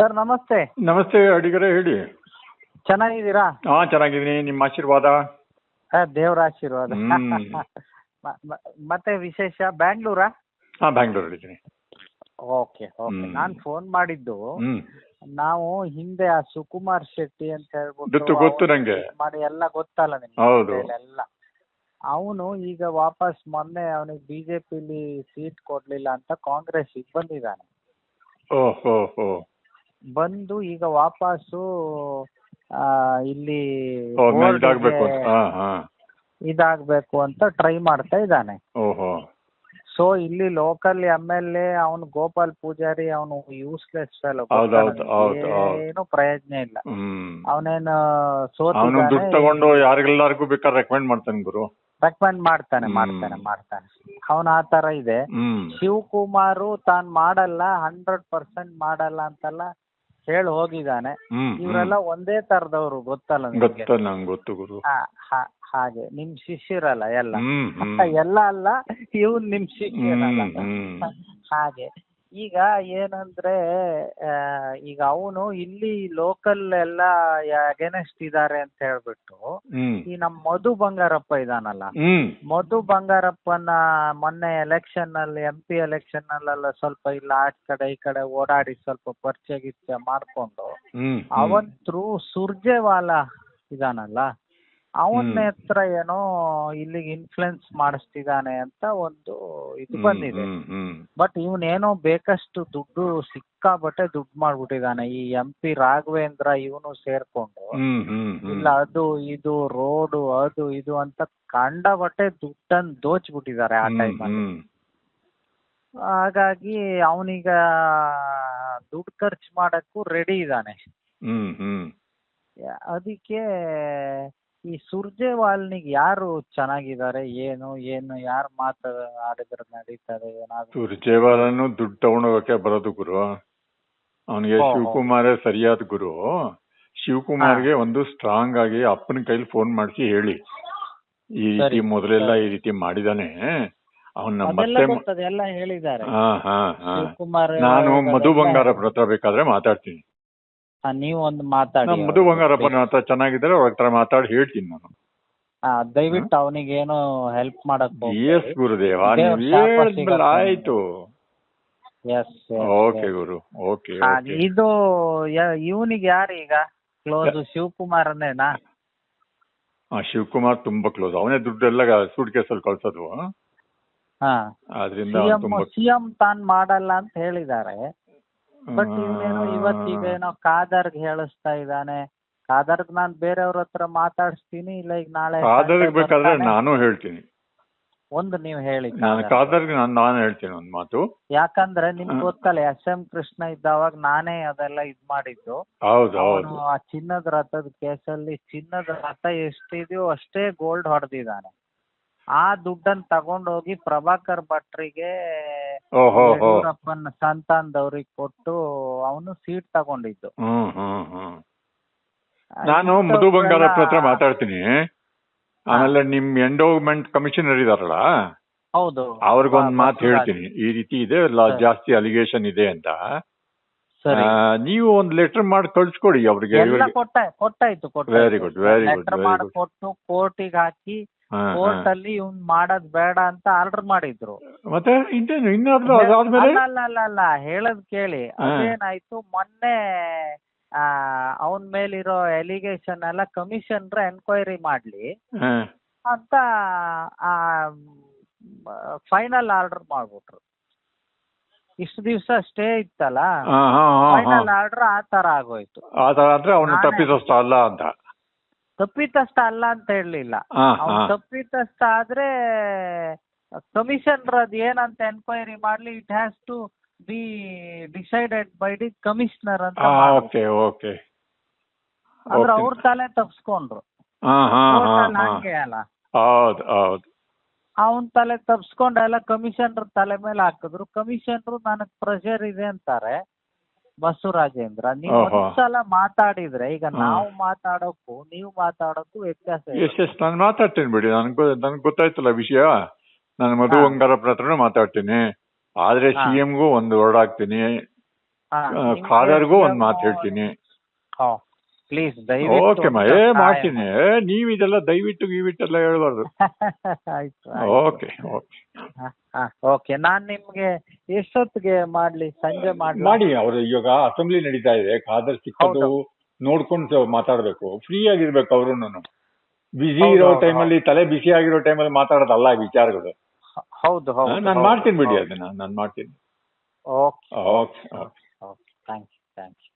Sir ನಮಸ್ತೆ. ನಮಸ್ತೆ ಅಡಿಗರೆ ಹೇಳಿ. ಚೆನ್ನಾಗಿದ್ದೀರಾ? ಹಾ ಚೆನ್ನಾಗಿದ್ದೀನಿ. ನಿಮ್ಮ ಆಶೀರ್ವಾದ? ದೇವರ ಆಶೀರ್ವಾದ. ಹ್ಮ್. ಮ- ಮ- ಮತ್ತೆ ವಿಶೇಷ ಬ್ಯಾಂಗ್ಳೂರಾ? ಹಾ ಬ್ಯಾಂಗ್ಳೂರಲ್ಲಿದ್ದೀನಿ ಓಕೆ ಓಕೆ. ಹ್ಮ್. ನಾನ್ ಫೋನ್ ಮಾಡಿದ್ದು ಹ್ಮ್. ನಾವು ಹಿಂದೆ ಆ ಸುಕುಮಾರ್ ಶೆಟ್ಟಿ ಅಂತ ಹೇಳ್ಬಿಟ್ಟು ಗೊತ್ತು ಗೊತ್ತು ಅವ್ನು ನಂಗೆ. ಮಾಡಿ ಎಲ್ಲ ಗೊತ್ತಲ್ಲ ನಿಮ್ಗೆ ಹೌದು. ಎಲ್ಲ. ಅವನು ಈಗ ವಾಪಸ್ ಮೊನ್ನೆ ಅವನಿಗೆ ಬಿಜೆಪಿಲಿ ಸೀಟ್ ಕೊಡ್ಲಿಲ್ಲ ಅಂತ ಕಾಂಗ್ರೆಸ್ ಬಂದಿದ್ದಾನೆ. ಓ ಹೋ ಹೋ ಬಂದು ಈಗ ವಾಪಸ್ಸು ಆ, ಇಲ್ಲಿ ಮೇಲೆ ಇದಾಗ್ಬೇಕು ಅಂತ. ಹಾ ಹಾ. ಇದಾಗ್ಬೇಕು ಅಂತ ಟ್ರೈ ಮಾಡ್ತಾ ಇದ್ದಾನೆ. ಓಹೋ. ಸೊ ಇಲ್ಲಿ ಲೋಕಲ್ ಎಂ ಎಲ್ ಎ ಅವನು ಗೋಪಾಲ್ ಪೂಜಾರಿ ಅವನು ಯೂಸ್ಲೆಸ್ ಫೆಲೋ ಹೌದು, ಹೌದು, ಹೌದು, ಹೌದು. ಏನು ಪ್ರಯೋಜನ ಇಲ್ಲ. ಹ್ಮ್. ಅವನೇನು ಅವನು ದುಡ್ಡು ಸೋತಿದ್ದಾನೆ ಯಾರಿಗೆಲ್ಲರಿಗೂ ಬೇಕಾದ್ರೆ ರೆಕಮೆಂಡ್ ಮಾಡ್ತಾನೆ ಗುರು. ರೆಕಮೆಂಡ್ ಮಾಡ್ತಾನೆ ಹ್ಮ್. ಮಾಡ್ತಾನೆ ಮಾಡ್ತಾನೆ. ಅವನ ಆ ತರ ಇದೆ. ಹ್ಮ್. ಶಿವಕುಮಾರು ತಾನ್ ಮಾಡಲ್ಲ ಹಂಡ್ರೆಡ್ ಪರ್ಸೆಂಟ್ ಮಾಡಲ್ಲ ಅಂತೆಲ್ಲ ಹೇಳಿ ಹೋಗಿದ್ದಾನೆ. ಹ್ಮ್ ಇವರೆಲ್ಲ ಒಂದೇ ತರದವ್ರು ಗೊತ್ತಲ್ಲ ನಿಮ್ಗೆ? ಗೊತ್ತ ನಂಗೆ ಗೊತ್ತು ಗುರು. ಹಾ, ಹಾ, ಹಾಗೆ. ನಿಮ್ ಶಿಷ್ಯರಲ್ಲ ಎಲ್ಲ. ಹ್ಮ್ ಹ್ಮ್. ಎಲ್ಲ ಅಲ್ಲ ಇವ್ ನಿಮ್ ಶಿಷ್ಯರಲ್ಲ. ಹ್ಮ್ ಹ್ಮ್. ಹಾಗೆ. ಈಗ ಏನಂದ್ರೆ ಈಗ ಅವನು ಇಲ್ಲಿ ಲೋಕಲ್ ಎಲ್ಲ ಅಗೇನೆಸ್ಟ್ ಇದಾರೆ ಅಂತ ಹೇಳ್ಬಿಟ್ಟು ಈ ನಮ್ ಮಧು ಬಂಗಾರಪ್ಪ ಇದಾನಲ್ಲ ಮಧು ಬಂಗಾರಪ್ಪನ ಮೊನ್ನೆ ಎಲೆಕ್ಷನ್ ಅಲ್ಲಿ ಎಂ ಪಿ ಎಲೆಕ್ಷನ್ ಅಲ್ಲೆಲ್ಲ ಸ್ವಲ್ಪ ಇಲ್ಲ ಆ ಕಡೆ ಈ ಕಡೆ ಓಡಾಡಿ ಸ್ವಲ್ಪ ಪರಿಚಯ ಗಿಚ್ಚ ಮಾಡ್ಕೊಂಡು ಅವನ್ ಥ್ರೂ ಸುರ್ಜೇವಾಲ ಇದಾನಲ್ಲ ಅವನ ಹತ್ರ ಏನೋ ಇಲ್ಲಿಗೆ ಇನ್ಫ್ಲುಯೆನ್ಸ್ ಮಾಡಿಸ್ತಿದ್ದಾನೆ ಅಂತ ಒಂದು ಇದು ಬಂದಿದೆ. ಬಟ್ ಇವನೇನೋ ಬೇಕಷ್ಟು ದುಡ್ಡು ಸಿಕ್ಕಾಬಟ್ಟೆ ದುಡ್ಡು ಮಾಡ್ಬಿಟ್ಟಿದ್ದಾನೆ. ಈ ಎಂ ಪಿ ರಾಘವೇಂದ್ರ ಇವನು ಸೇರ್ಕೊಂಡು ಇಲ್ಲ ಅದು ಇದು ರೋಡು ಅದು ಇದು ಅಂತ ಕಂಡ ಬಟ್ಟೆ ದುಡ್ಡನ್ನು ದೋಚ್ಬಿಟ್ಟಿದ್ದಾರೆ ಆ ಟೈಮಲ್ಲಿ ಹಾಗಾಗಿ ಅವನೀಗ ದುಡ್ಡು ಖರ್ಚು ಮಾಡಕ್ಕೂ ರೆಡಿ ಇದ್ದಾನೆ. ಅದಕ್ಕೆ ಈ ಸುರ್ಜೇವಾಲ್ನಿಗೆ ಯಾರು ಚೆನ್ನಾಗಿದ್ದಾರೆ ಏನು ಏನು ಯಾರು ಮಾತು ಆಡಿದ್ರೆ ನಡೀತಾರೆ ಏನಾದ್ರು? ಸುರ್ಜೇವಾಲನು ದುಡ್ಡು ತಗೊಂಡೋಗಕ್ಕೆ ಬರೋದು ಗುರು. ಅವನಿಗೆ ಓ, ಓ. ಶಿವಕುಮಾರೇ ಸರಿಯಾದ ಗುರು. ಶಿವಕುಮಾರ್ಗೆ ಒಂದು ಸ್ಟ್ರಾಂಗ್ ಆಗಿ ಅಪ್ಪನ ಕೈಲಿ ಫೋನ್ ಮಾಡಿಸಿ ಹೇಳಿ. ಈ ರೀತಿ ಸರಿ, ಮೊದಲೆಲ್ಲ ಈ ರೀತಿ ಮಾಡಿದಾನೆ. ಅವನ್ನ ಅದೆಲ್ಲ ಮತ್ತೆ ಹೇಳಿದ್ದಾರೆ. ಹಾ ಹಾ ಹಾ. ಶಿವಕುಮಾರ್ ನಾನು ಮಧು ಬಂಗಾರ ಹತ್ರ ಬೇಕಾದ್ರೆ ಮಾತಾಡ್ತೀನಿ. ಹಾ, ನೀವು ಒಂದು ಮಾತಾಡಿ ನಾನು ಮಧು ಬಂಗಾರಪ್ಪನ ಹತ್ರ ಚೆನ್ನಾಗಿದ್ದಾರೆ ಅವ್ರ ಹತ್ರ ಮಾತಾಡಿ ಹೇಳ್ತೀನಿ ನಾನು. ಆ, ದಯವಿಟ್ಟು ಏನು ಹೆಲ್ಪ್ ಮಾಡಕ್ ಎಸ್ ಗುರುದೇವ ದೇವ್ರ ನೀವು ಶಾಪ ಹೇಳಿದ್ಮೇಲೆ ಸಿಗತ್ತೆ. ಆಯ್ತು. ಎಸ್ ಓಕೆ ಗುರು. ಓಕೆ ಇದು ಇವನಿಗೆ ಯಾರು ಈಗ? ಕ್ಲೋಸ್ ಶಿವಕುಮಾರನೇನಾ ಆ ಶಿವಕುಮಾರ್ ತುಂಬಾ ಕ್ಲೋಸ್ ಅವನೇ ದುಡ್ಡೆಲ್ಲ ಸೂಟ್ ಕೇಸಲ್ಲಿ ಕಳ್ಸೋದು. ಹಾ. ಅದರಿಂದ ಸಿಎಂ ತುಂಬಾ ಸಿಎಂ ತಾನ್ ಮಾಡಲ್ಲ ಅಂತ ಹೇಳಿದ್ದಾರೆ. ಬಟ್ ಇವನೇನೋ ಇವತ್ತೀಗೇನೋ ಕಾದರ್ಗ್ ಹೇಳಿಸ್ತಾ ಇದ್ದಾನೆ. ಕಾದರ್ಗ್ ನಾನ್ ಬೇರೆಯವ್ರ ಹತ್ರ ಮಾತಾಡಿಸ್ತೀನಿ ಇಲ್ಲ ಈಗ ನಾಳೆ ಕಾದರ್ಗ್ ಬೇಕಾದ್ರೆ ನಾನು ಹೇಳ್ತೀನಿ. ಒಂದು ನೀವು ಹೇಳಿ ನಾನು ಕಾದರ್ಗ್ ನಾನು ನಾನು ಹೇಳ್ತೀನಿ ಒಂದು ಮಾತು. ಯಾಕಂದ್ರೆ ನಿಮ್ಗೆ. ಗೊತ್ತಲ್ಲ ಎಸ್ ಎಂ ಕೃಷ್ಣ ಇದ್ದಾವಾಗ ನಾನೇ ಅದೆಲ್ಲ ಇದ್ ಮಾಡಿದ್ದು. ಹೌದು ಹೌದು. ಆ ಚಿನ್ನದ ರಥದ ಕೇಸಲ್ಲಿ ಚಿನ್ನದ ರಥ ಎಷ್ಟಿದೆಯೋ ಅಷ್ಟೇ ಗೋಲ್ಡ್ ಹೊಡೆದಿದ್ದಾನೆ. ಆ ದುಡ್ಡನ್ನ ತಗೊಂಡೋಗಿ ಪ್ರಭಾಕರ್ ಭಟ್ರಿಗೆ ಓಹೋ ಯಡಿಯೂರಪ್ಪನ ಸಂತಾನದವ್ರಿಗೆ ಕೊಟ್ಟು ಅವನು ಸೀಟ್ ತಗೊಂಡಿದ್ದು. ನಾನು ಮಧು ಬಂಗಾರಪ್ಪ ಹತ್ರ ಮಾತಾಡ್ತೀನಿ. ಆಮೇಲೆ ನಿಮ್ ಎಂಡೋಮೆಂಟ್ ಕಮಿಷನರ್ ಇದಾರಲ್ಲ? ಹೌದು. ಅವ್ರಿಗೊಂದ್ ಮಾತು ಹೇಳ್ತೀನಿ. ಈ ರೀತಿ ಇದೆ ಜಾಸ್ತಿ ಅಲಿಗೇಷನ್ ಇದೆ ಅಂತ. ನೀವು ಒಂದ್ ಲೆಟರ್ ಮಾಡಿ ಕಳ್ಸಿಕೊಡಿ ಅವ್ರಿಗೆ. ವೆರಿ ಗುಡ್ ವೆರಿ ಗುಡ್ ಕೊಟ್ಟು ಕೋರ್ಟಿಗೆ ಹಾಕಿ. ಕೋರ್ಟ್ ಅಲ್ಲಿ ಇವ್ನ್ ಮಾಡೋದ್ ಬೇಡ ಅಂತ ಆರ್ಡರ್ ಮಾಡಿದ್ರು. ಮತ್ತೆ ಇನ್ನೇನು ಇನ್ನಾದ್ರೂ ಅದಾದ್ಮೇಲೆ ಅಲ್ಲ ಅಲ್ಲ ಅಲ್ಲ ಅಲ್ಲ ಹೇಳದ್ ಕೇಳಿ. ಅದೇನಾಯ್ತು ಮೊನ್ನೆ ಅವನ್ ಮೇಲಿರೋ ಎಲಿಗೇಷನ್ ಎಲ್ಲ ಕಮಿಷನ್ ಎನ್ಕ್ವೈರಿ ಮಾಡ್ಲಿ. ಅಂತ ಫೈನಲ್ ಆರ್ಡರ್ ಮಾಡ್ಬಿಟ್ರು. ಇಷ್ಟು ದಿವ್ಸ ಸ್ಟೇ ಇತ್ತಲ್ಲ. ಫೈನಲ್ ಆರ್ಡರ್ ಆ ತರ ಆಗೋಯ್ತು. ಆ ತರ ಆದ್ರೆ ಅವನು ಅಲ್ಲ ಅಂತ. ತಪ್ಪಿತಸ್ಥ ಅಲ್ಲ ಅಂತ ಹೇಳಲಿಲ್ಲ. ಅವ್ನು ಹಾ. ತಪ್ಪಿತಸ್ಥ ಆದ್ರೆ ಕಮಿಷನರ್ ಅದ್ ಏನಂತ ಎನ್ಕ್ವೈರಿ ಮಾಡ್ಲಿ it has to be decided by the commissioner ಅಂತ ಓಕೆ ಓಕೆ ಅಂದ್ರೆ. ಅವ್ರ ತಲೆ ತಪ್ಸ್ಕೊಂಡ್ರು. ಹಾ ಹಾ ಹಾ Court ಹಾ. ಹಂಗೆ ಅಲ್ಲ. ಹೌದು ಹೌದು. ಅವನ್ ತಲೆ ತಪ್ಸ್ಕೊಂಡೆಲ್ಲ ಕಮಿಷನರ್ ತಲೆ ಮೇಲೆ ಹಾಕಿದ್ರು. ಕಮಿಷನರ್ ನನಗ್ ಪ್ರೆಷರ್ ಇದೆ ಅಂತಾರೆ. ಬಸವರಾಜೇಂದ್ರ ನೀವು ಓಹೋ. ಒಂದ್ಸಲ ಮಾತಾಡಿದ್ರೆ ಈಗ ಹಾ. ನಾವು ಮಾತಾಡೋಕ್ಕೂ ನೀವು ಮಾತಾಡೋಕ್ಕೂ ವ್ಯತ್ಯಾಸ ಇದೆ ಎಸ್ ಎಸ್ ನಾನು ಮಾತಾಡ್ತೀನಿ ಬಿಡಿ ನನ್ಗೆ ನನ್ಗೆ ಗೊತ್ತಾಯ್ತಲ್ಲ ವಿಷಯ ನಾನು ಮಧು ಹಾ. ಬಂಗಾರಪ್ಪನ ಹತ್ರನೂ ಮಾತಾಡ್ತೀನಿ ಆದ್ರೆ ಹಾ. ಸಿ ಎಂಗೂ ಒಂದು ವರ್ಡ್ ಹಾಕ್ತೀನಿ ಖಾದರ್ಗೂ ಒಂದ್ ಮಾತು ಹೇಳ್ತೀನಿ ಪ್ಲೀಸ್ ಏ ಮಾಡ್ತೀನಿ. ಏ, ನೀವ್ ಇದೆಲ್ಲ ದಯವಿಟ್ಟು ಗೀವಿಟ್ಟೆಲ್ಲ ಹೇಳ್ಬಾರ್ದು. ಆಯ್ತು ಓಕೆ ಓಕೆ ಓಕೆ ನಾನು ನಿಮ್ಗೆ ಎಷ್ಟೊತ್ತಿಗೆ ಮಾಡ್ಲಿ? ಸಂಜೆ ಮಾಡಿ ಮಾಡಿ ಅವರು ಇವಾಗ ಅಸೆಂಬ್ಲಿ ನಡೀತಾ ಇದೆ. ಖಾದರ್ ಸಿಕ್ಕದು. ನೋಡ್ಕೊಂಡು ಮಾತಾಡ್ಬೇಕು. ಫ್ರೀ ಆಗಿರ್ಬೇಕು ಅವ್ರು ಬಿಸಿ ಇರೋ ಟೈಮಲ್ಲಿ ತಲೆ ಬಿಸಿ ಆಗಿರೋ ಟೈಮಲ್ಲಿ ಮಾತಾಡೋದಲ್ಲ ವಿಚಾರಗಳು. ಹೌದು ಹೌದು ನಾನು ಮಾಡ್ತೀನಿ ಬಿಡಿ ಅದನ್ನ. ನಾನು ಮಾಡ್ತೀನಿ. Okay okay okay thank you thank you